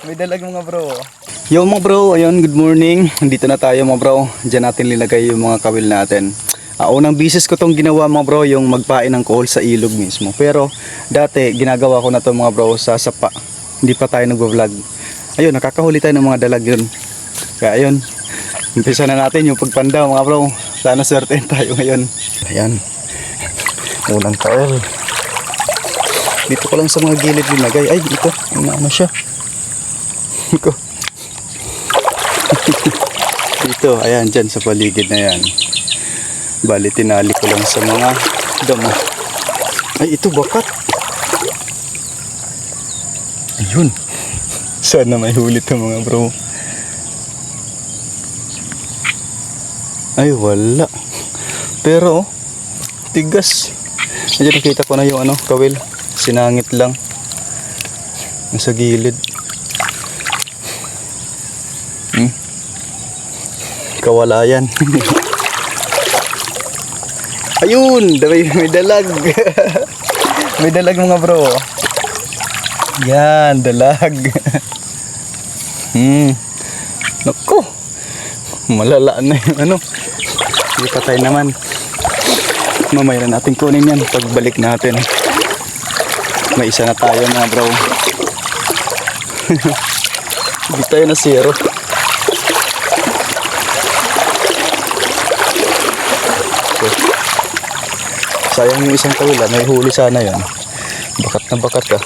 May dalag mga bro. Yo mga bro, ayun, good morning. Dito na tayo mga bro. Diyan natin linagay yung mga kawil natin. Ah, unang bisis ko tong ginawa mga bro, yung magpain ng kohol sa ilog mismo. Pero dati, ginagawa ko na to mga bro sa sapa. Hindi pa tayo nagvo-vlog. Ayun, nakakahuli tayo ng mga dalag yun. Kaya ayun, umpisa na natin yung pagpandaw mga bro. Sana swerte tayo ngayon. Ayan, unang kawil. Dito ko lang sa mga gilid linagay. Ay, ito, ano, ano siya. Ko. Dito, ayan, dyan sa paligid na yan. Bali, tinali ko lang sa mga damo. Ay, ito, bakat. Ayun. Sana may huli to mga bro. Ay, wala. Pero, tigas. Medyo nakita ko na yung ano, kawil. Sinangit lang. Nasa gilid. Kawalayan. Ayun, may, may dalag. may dalag mga bro. Yan, dalag. hmm. Naku. Malala na yung ano. Hindi patay naman. Mamaya na natin kunin yan pagbalik natin. May isa na tayo mga bro. Hindi tayo na zero. Sayang yung isang kawila, may huli sana yan. Bakat na bakat ka.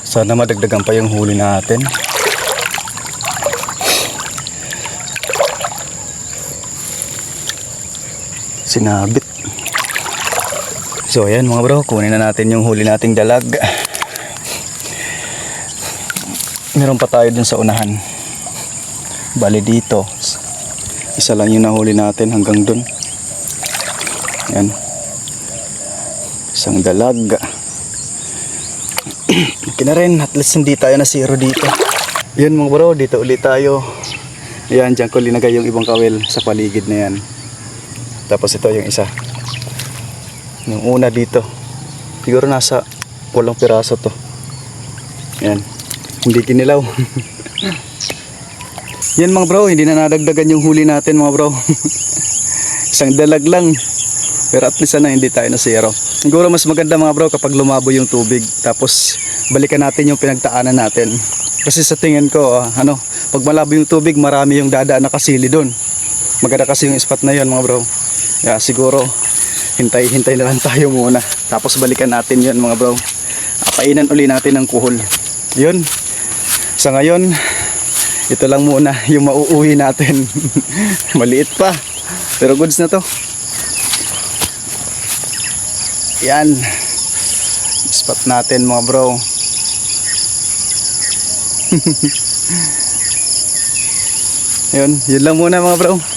Sana madagdagan pa yung huli natin. Sinabit. So ayan mga bro, kunin na natin yung huli nating dalag. Meron pa tayo dun sa unahan. Bali dito, isa lang yung nahuli natin hanggang dun. Yan. Isang dalag. Okay na rin, at least hindi tayo na zero dito. Yan mga bro, dito ulit tayo. Yan, dyan ko linagay yung ibang kawil sa paligid na yan. Tapos ito yung isa. Yung una dito. Siguro nasa walang piraso to. Yan. Hindi kinilaw. Yan mga bro, hindi na nadagdagan yung huli natin mga bro. Isang dalag lang. Pero at least na hindi tayo na zero. Siguro mas maganda mga bro kapag lumabo yung tubig. Tapos balikan natin yung pinagtaanan natin. Kasi sa tingin ko, ah, ano, pag malabo yung tubig, marami yung dadaan na kasili doon. Maganda kasi yung spot na yun mga bro. Yeah, siguro hintay-hintay na lang tayo muna. Tapos balikan natin yun mga bro. Painan uli natin ng kuhol. Yun. Sa ngayon, ito lang muna yung mauuwi natin. Maliit pa. Pero goods na to. Yan. Spot natin mga bro. yun, yun lang muna mga bro.